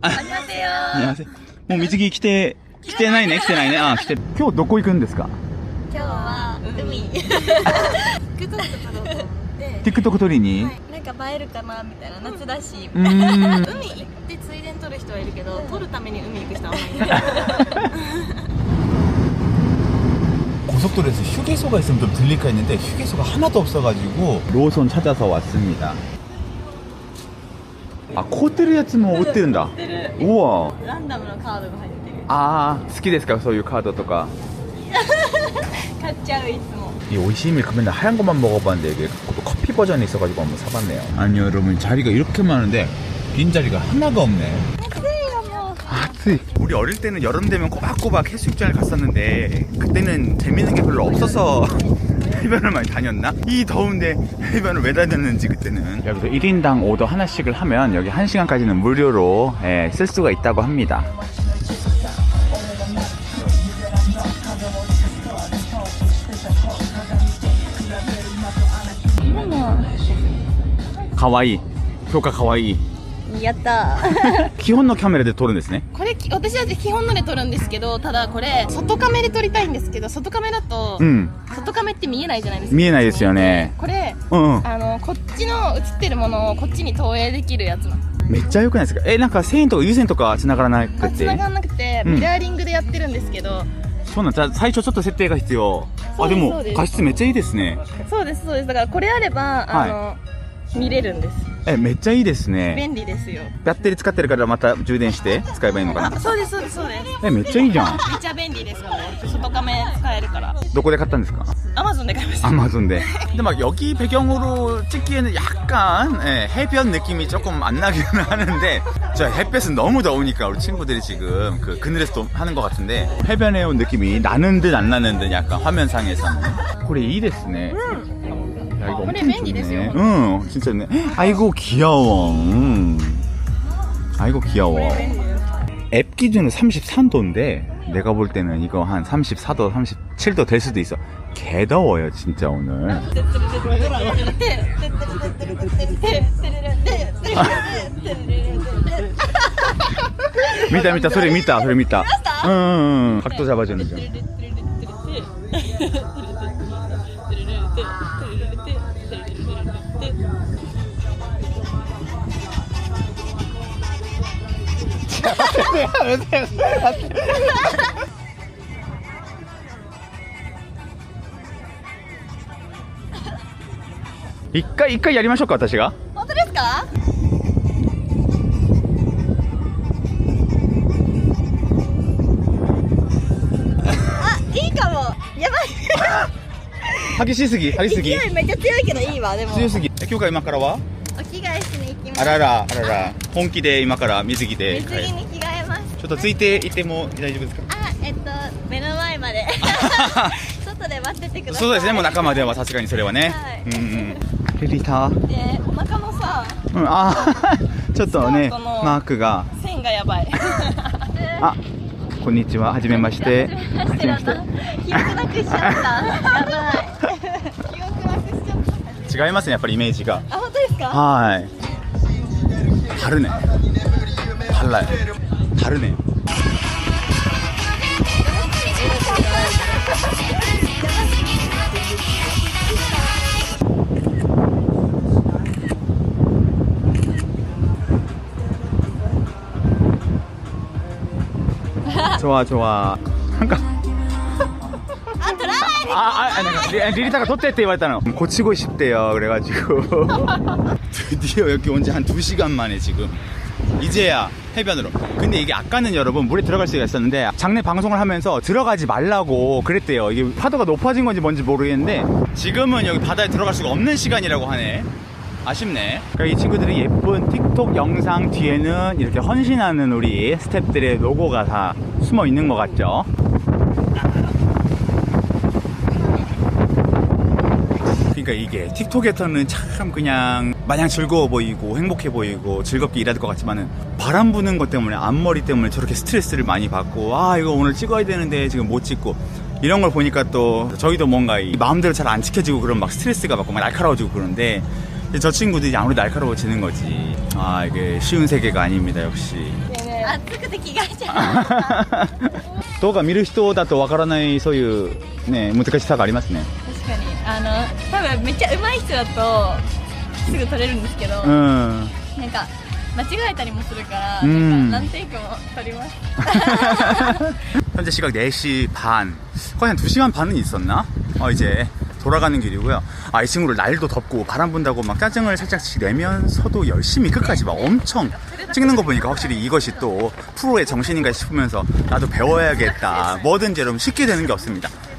안녕하세요. 안녕하세요.もう水着着て、着てないね、着てないね。あ、着て。今日どこ行くんですか今日は海。グトグト撮ろうと思って。 ?TikTok 撮りに、なんか映えるかなみたいな夏だし。うーん。海行ってついでに撮る人はいるけど、撮るために海行く人はあんまりいない。 고속도로에서 휴게소가 있으면 좀 들릴까 했는데 휴게소가 하나도 없어가지고 로손 찾아서 왔습니다. 아, 코트를 やつも売ってるんだ.てる。 우와. ランダムのカードが入ってる。 아, 好きですかそういうカードとか.買っちゃういつも。 이 오이시밀크 맨날 하얀 것만 먹어봤는데 이게 커피 버전이 있어가지고 한번 사봤네요. 아니 여러분 자리가 이렇게 많은데 빈 자리가 하나가 없네. 暑いよもう。 아뜨. 우리 어릴 때는 여름 되면 꼬박꼬박 해수욕장을 갔었는데 그때는 재밌는 게 별로 없어서 해변을 많이 다녔나? 이 더운데 해변을 왜 다녔는지 그때는 여기서 1인당 오더 하나씩을 하면 여기 1시간까지는 무료로 예, 쓸 수가 있다고 합니다 가와이 효과 가와이 やった。 基本のカメラで撮るんですね。これき私たち基本ので撮るんですけどただこれ外カメで撮りたいんですけど外カメだと、うん。外カメって見えないじゃないですか。見えないですよね。これうんうん。あのこっちの映ってるものをこっちに投影できるやつなの。めっちゃ良くないですか？えなんか線とか有線とか繋がらなくて？繋がんなくてうん。ミラーリングでやってるんですけど、そうなんじゃあ最初ちょっと設定が必要。あでも画質めっちゃいいですね。そうですそうです。だからこれあればあの、見れるんですえめっちゃいいですね便利ですよバッテリー使ってるからまた充電して使えばいいのかなあそうですそうですそうですえめっちゃいいじゃんめっちゃ便利ですこれ外カメ使えるからどこで買ったんですかアマゾンで買いました 아마존데 근데 막 여기 배경으로 찍기에는 약간 예, 해변 느낌이 조금 안 나기는 하는데 저 햇볕은 너무 더우니까 우리 친구들이 지금 그 그늘에서 또 하는 것 같은데 해변에 온 느낌이 나는 듯 안 나는 듯 약간 화면상에서는 그래 이 됐네 야 이거 엄청 좋네 응 진짜 네 아이고 귀여워 아이고 귀여워 앱 기준은 33도인데 내가 볼 때는 이거 한 34도 37도 될 수도 있어 개더워요 진짜 오늘 믿다 믿다 소리 믿다 소리 믿다 응. 각도 잡아주는 중 一回一回やりましょうか私が。本当ですか？あいいかもやば激しすぎ激しすいぎ勢いめっちゃ強いけどいいわでも強すぎ。今日から今からは？お着替えしにあららあらら。本気で今から水着で。水着に着替えます。ちょっとついていっても大丈夫ですか？あえっと目の前まで。外で待っててください。そうですねもう仲間ではさすがにそれはね。はい。うんうん。リリター？でお腹のさうん、あー ちょっとねマークが。線がやばい。あこんにちは。はじめまして。はじめまして。記憶なくしちゃった。やばい記憶なくしちゃった。違いますねやっぱりイメージが。あ本当ですか？はい 다르네. 달라요. 다르네. 좋아 좋아. 한강. 取らないで 아, 아, 아니, 리, 리리타가 뒀대 때 말했잖아. 고치고 싶대요. 그래가지고. 드디어 여기 온 지 한 2시간 만에 지금. 이제야 해변으로. 근데 이게 아까는 여러분 물에 들어갈 수가 있었는데 장내 방송을 하면서 들어가지 말라고 그랬대요. 이게 파도가 높아진 건지 뭔지 모르겠는데 지금은 여기 바다에 들어갈 수가 없는 시간이라고 하네. 아쉽네. 그러니까 이 친구들이 예쁜 틱톡 영상 뒤에는 이렇게 헌신하는 우리 스탭들의 로고가 다 숨어 있는 것 같죠? 그러니까 이게 틱톡에서는 참 그냥 마냥 즐거워 보이고 행복해 보이고 즐겁게 일할 것 같지만은 바람 부는 것 때문에 앞머리 때문에 저렇게 스트레스를 많이 받고 아 이거 오늘 찍어야 되는데 지금 못 찍고 이런 걸 보니까 또 저희도 뭔가 이 마음대로 잘 안 지켜지고 그런 막 스트레스가 받고 막 날카로워지고 그런데 이제 저 친구들이 아무래도 날카로워지는 거지 아 이게 쉬운 세계가 아닙니다 역시ねえね て暑くて着替えちゃう動画見る人だとわからないそういうね難しさがありますね確かに あの多分めっちゃ上手い人だとすぐ撮れるんですけど、うんなんか間違えたりもするから、うんなんか何テイクも撮ります 현재 시각 4시 반. 거의 한 2시간 반은 있었나? 어, 이제 돌아가는 길이고요. 아, 이 친구를 날도 덥고 바람 분다고 막 짜증을 살짝씩 내면서도 열심히 끝까지 막 엄청 찍는 거 보니까 확실히 이것이 또 프로의 정신인가 싶으면서 나도 배워야겠다. 뭐든지 여러분 쉽게 되는 게 없습니다.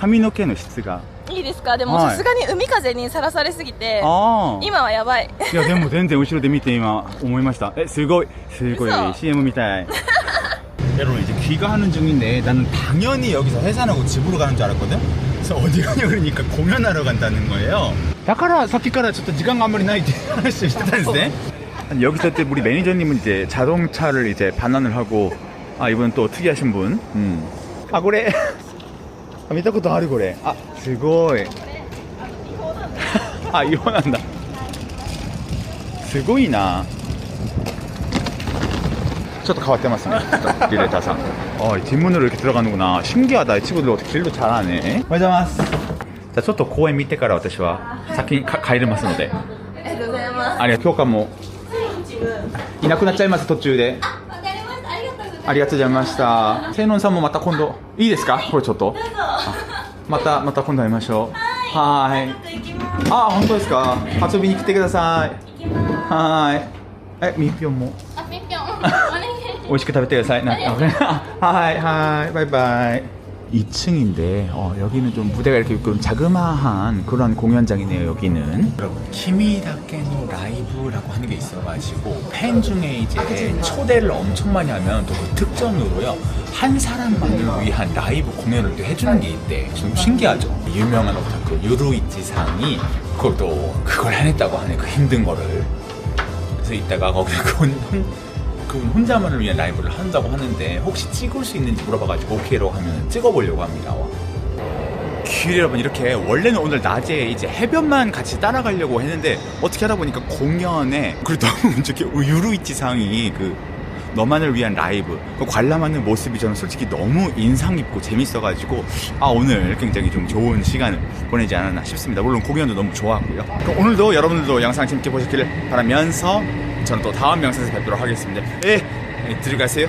髪の毛の質が。いいですかでもはいさすがに海風にさらされすぎてああ。今はやばいいや、でも全然後ろで見て今思いました。え、すごい。すごい嘘 CM みたい。 여러분 이제 귀가하는 중인데 나는 당연히 여기서 해산하고 집으로 가는 줄 알았거든? 그래서 어디 가냐 그러니까 공연하러 간다는 거예요. だからさっきからちょっと時間があんまりないって話をしてたんですね. 아니, 여기서 때 우리 매니저님은 이제 자동차를 이제 반환을 하고 아 이분 또 특이하신 분. 음. 아 그래. あ見たことあるこれ。あすごい。あ違法なんだ。すごいな。ちょっと変わってますね。ディレーターさん。아 뒷문으로 이렇게 들어가는구나 신기하다 이 친구들 어떻게 길도 잘하네 고맙습니다じゃあちょっと公園見てから私は先にか帰れますので。ありがとうございます。ありがとう、今日官もいなくなっちゃいます途中で。ありがとうございました。セイノンさんもまた今度。いいですか？これちょっと。またまた今度会いましょう。はーい。あ本当ですか？遊びに来てください。はーい。えみぴょんも？あぴょんぴょん。お願い。美味しく食べてください。なはいはい。バイバイ. 2층인데 어, 여기는 좀 무대가 이렇게 좀 자그마한 그런 공연장이네요 여기는. 여러분 키미다케노 라이브라고 하는 게 있어가지고 팬 중에 이제 초대를 엄청 많이 하면 또 그 특전으로요 한 사람만을 위한 라이브 공연을 또 해주는 게 있대. 좀 신기하죠? 유명한 오타쿠 유루이치 상이 그걸 또 그걸 해냈다고 하네 그 힘든 거를. 그래서 이따가 거기 그분 그분 혼자만을 위한 라이브를 한다고 하는데 혹시 찍을 수 있는지 물어봐가지고 오케이라고 하면 찍어보려고 합니다. 길 여러분 이렇게 원래는 오늘 낮에 이제 해변만 같이 따라가려고 했는데 어떻게 하다 보니까 공연에 그리고 너무 이렇게 유루이치 상이 그 너만을 위한 라이브 그 관람하는 모습이 저는 솔직히 너무 인상 깊고 재밌어가지고 아 오늘 굉장히 좀 좋은 시간을 보내지 않았나 싶습니다. 물론 공연도 너무 좋았고요. 그럼 오늘도 여러분들도 영상 재밌게 보셨기를 바라면서 저는 또 다음 영상에서 뵙도록 하겠습니다. 예, 예 들어가세요